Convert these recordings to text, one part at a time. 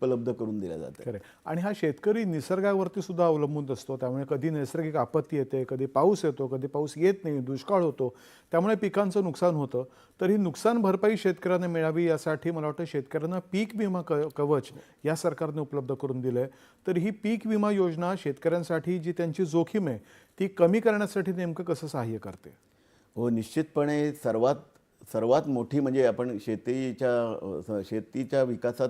उपलब्ध करून दिल्या जातात. खरे आणि हा शेतकरी निसर्गावरती सुद्धा अवलंबून असतो. त्यामुळे कधी नैसर्गिक आपत्ती येते कधी पाऊस येतो कधी पाऊस येत नाही दुष्काळ होतो त्यामुळे पिकांचं नुकसान होतं. तर ही नुकसान भरपाई शेतकऱ्यांना मिळावी यासाठी मला वाटतं शेतकऱ्यांना पीक विमा क कवच या सरकारने उपलब्ध करून दिलं आहे तर ही पीक विमा योजना शेतकऱ्यांसाठी जी त्यांची जोखीम आहे ती कमी करण्यासाठी नेमकं कसं सहाय्य करते? हो निश्चितपणे सर्वात सर्वात मोठी म्हणजे आपण शेतीच्या शेतीच्या विकासात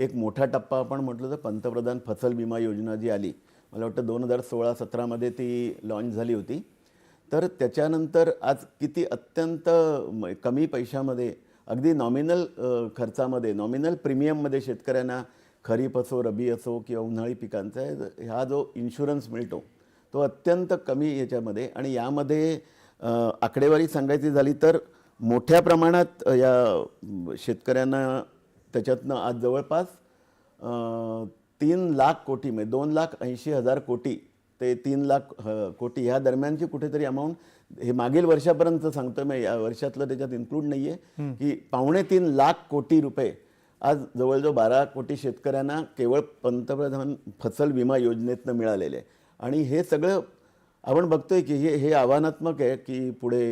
एक मोठा टप्पा आपण म्हटलं तर पंतप्रधान फसल विमा योजना जी आली मला वाटतं दोन हजार सोळा सतरामध्ये ती लॉन्च झाली होती. तर त्याच्यानंतर आज किती अत्यंत कमी पैशामध्ये अगदी नॉमिनल खर्चामध्ये नॉमिनल प्रीमियममध्ये शेतकऱ्यांना खरीप असो रबी असो किंवा उन्हाळी पिकांचा आहे, हा जो इन्शुरन्स मिळतो तो अत्यंत कमी याच्यामध्ये. आणि यामध्ये आकडेवारी सांगायची झाली तर मोठ्या प्रमाणात या शेतकऱ्यांना त्याच्यातनं आज जवळपास तीन लाख कोटी म्हणजे दोन लाख ऐंशी हजार कोटी ते तीन लाख कोटी ह्या दरम्यानची कुठेतरी अमाऊंट हे मागील वर्षापर्यंत सांगतोय मी. या वर्षातलं त्याच्यात इन्क्लूड नाही आहे की पावणे तीन लाख कोटी रुपये आज जवळजवळ बारा कोटी शेतकऱ्यांना केवळ पंतप्रधान फसल विमा योजनेतनं मिळालेले आणि हे सगळं आपण बघतोय की हे हे आव्हानात्मक आहे की पुढे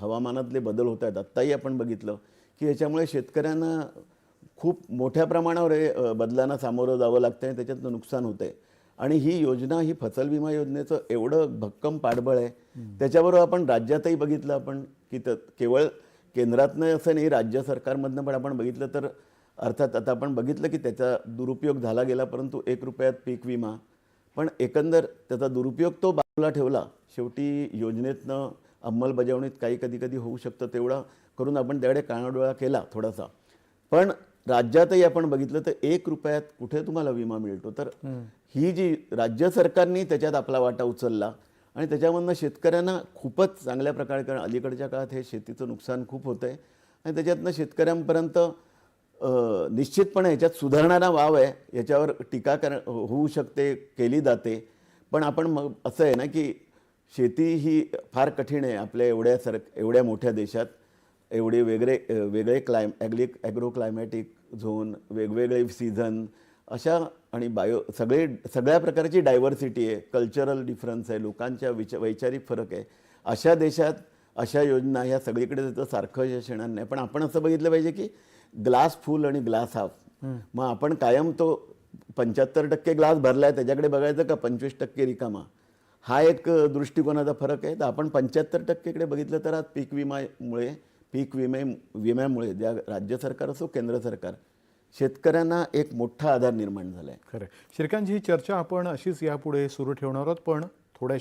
हवामानातले बदल होत आहेत आत्ताही आपण बघितलं की याच्यामुळे शेतकऱ्यांना खूप मोठ्या प्रमाणावर हे बदलांना सामोरं जावं लागतं आहे त्याच्यातनं नुकसान होतं आहे आणि ही योजना ही फसल विमा योजनेचं एवढं भक्कम पाठबळ आहे. त्याच्याबरोबर आपण राज्यातही बघितलं आपण की त केवळ केंद्रातनं असं नाही राज्य सरकारमधनं पण आपण बघितलं तर अर्थात आता आपण बघितलं की त्याचा दुरुपयोग झाला गेला परंतु एक रुपयात पीक विमा. पण एकंदर त्याचा दुरुपयोग तो बाजूला ठेवला. शेवटी योजनेतनं अंमलबजावणीत काही कधी कधी होऊ शकतं तेवढं करून आपण त्याकडे कानाडोळा केला थोडासा. पण राज्यातही आपण बघितलं तर एक रुपयात कुठे तुम्हाला विमा मिळतो? तर ही जी राज्य सरकारनी त्याच्यात आपला वाटा उचलला आणि त्याच्यामधनं शेतकऱ्यांना खूपच चांगल्या प्रकारे कारण अलीकडच्या काळात हे शेतीचं नुकसान खूप होतं आहे आणि त्याच्यातनं शेतकऱ्यांपर्यंत निश्चितपणे याच्यात सुधारणारा वाव आहे. याच्यावर टीका कर होऊ शकते केली जाते. पण आपण मग असं आहे ना की शेती ही फार कठीण आहे आपल्या एवढ्या सर एवढ्या मोठ्या देशात. एवढे वेगळे वेगळे क्लायम ॲग्ली ॲग्रो क्लायमॅटिक झोन वेगवेगळे सीझन अशा आणि बायो सगळे सगळ्या प्रकारची डायव्हर्सिटी आहे कल्चरल डिफरन्स आहे लोकांच्या विच वैचारिक फरक आहे. अशा देशात अशा योजना ह्या सगळीकडे त्याचं सारखं यश येणार नाही. पण आपण असं बघितलं पाहिजे की ग्लास फुल आणि ग्लास हाफ मग आपण कायम तो पंच्याहत्तर टक्के ग्लास भरलाय त्याच्याकडे बघायचं का पंचवीस टक्के रिकामा? हा एक दृष्टिकोनाचा फरक आहे. तर आपण पंच्याहत्तर टक्केकडे बघितलं तर आज पीक विमामुळे पीक विमे विम्यामुळे ज्या राज्य सरकार असो केंद्र सरकार शेतकऱ्यांना एक मोठा आधार निर्माण झाला आहे खरं श्रीकांतजी ही चर्चा आपण अशीच यापुढे सुरू ठेवणार आहोत पण